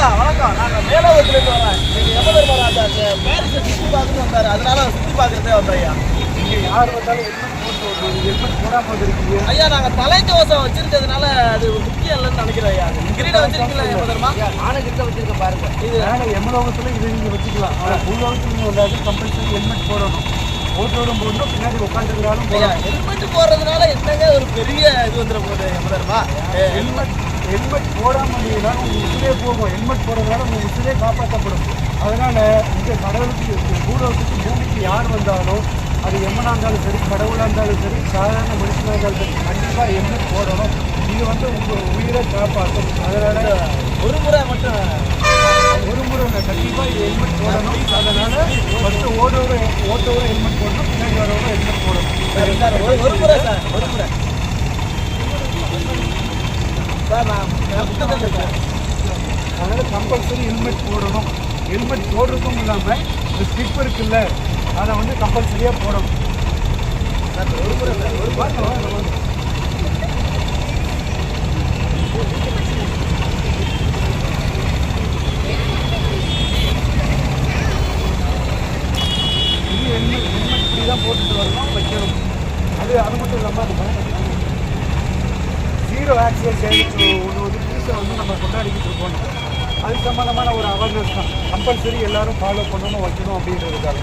தூரத்துலேருந்து வரேன். நீங்கள் எவ்வளோ ராஜா பாரிஸை சுற்றி பார்க்கணும் வந்தார். அதனால சுற்றி பார்க்குறதே வந்தோம் ஐயா. இங்கே யார் வந்தாலும் ஹெல்மெட் போடாமல் இருக்கீங்க ஐயா நாங்கள் தலைக்கவசம் வச்சிருக்கிறதுனால அது முக்கியம் இல்லைன்னு நினைக்கிறேன் ஐயா. கிரீடம் வச்சிருக்கீங்களா எவ்வளோமா நானும் கிட்ட வச்சிருக்கேன் பாருங்க. இது மேலே எமலோகத்தில் இதை நீங்கள் வச்சுக்கலாம். ஆனால் உலோகத்தில் நீங்கள் வந்தாலும் கம்பல்சரி ஹெல்மெட் போடணும். ஓட்டோடும் போடணும் பின்னாடி போடணும். ஹெல்மெட் போடுறதுனால என்னங்க ஒரு பெரிய இது வந்துட போகுது எவ்வளோமா ஹெல்மெட் ஹெல்மெட் போடாமல் இருந்தீங்கன்னா உங்கள் உசிரே போகும். ஹெல்மெட் போடுறதுனால உங்கள் உசிரே காப்பாற்றப்படும் அதனால் இந்த கடவுளுக்கு பூலோகத்துக்கு பூமிக்கு யார் வந்தாலும் அது எம்மனாக இருந்தாலும் சரி கடவுளாக இருந்தாலும் சரி சாதாரண மனுஷனாக இருந்தாலும் சரி கண்டிப்பாக ஹெல்மெட் போடணும். இது வந்து உங்கள் உயிரை காப்பாற்றும். அதனால் ஒரு முறை மட்டும் ஒரு முறை கண்டிப்பாக ஹெல்மெட் போடணும். அதனால் ஃபஸ்ட்டு ஓடுற ஓட்டவரை ஹெல்மெட் போடணும் பின்னாடி வரவங்க ஹெல்மெட் போடணும். ஒரு ஒரு முறை சார் ஒரு முறை அதனால் கம்பல்சரி ஹெல்மெட் போடணும். ஹெல்மெட் போடுறதும் இல்லாமல் இந்த ஸ்லிப் இருக்குல்ல அதை வந்து கம்பல்சரியாக போடணும். ஒரு முறை ஒரு ஹெல்மெட் ஹெல்மெட் இப்படி தான் போட்டுட்டு வரணும் வைக்கணும். அது அது மட்டும் இல்லாமல் இருக்கிற அரசியல் சேமிச்சு ஒன்று ஒரு நியூஸை வந்து நம்ம கொண்டாடிக்கிட்டு இருக்கோம். அது சம்மந்தமான ஒரு அவேர்னஸ் தான். கம்பல்சரி எல்லாரும் ஃபாலோ பண்ணணும் வைக்கணும் அப்படின்றதுக்காக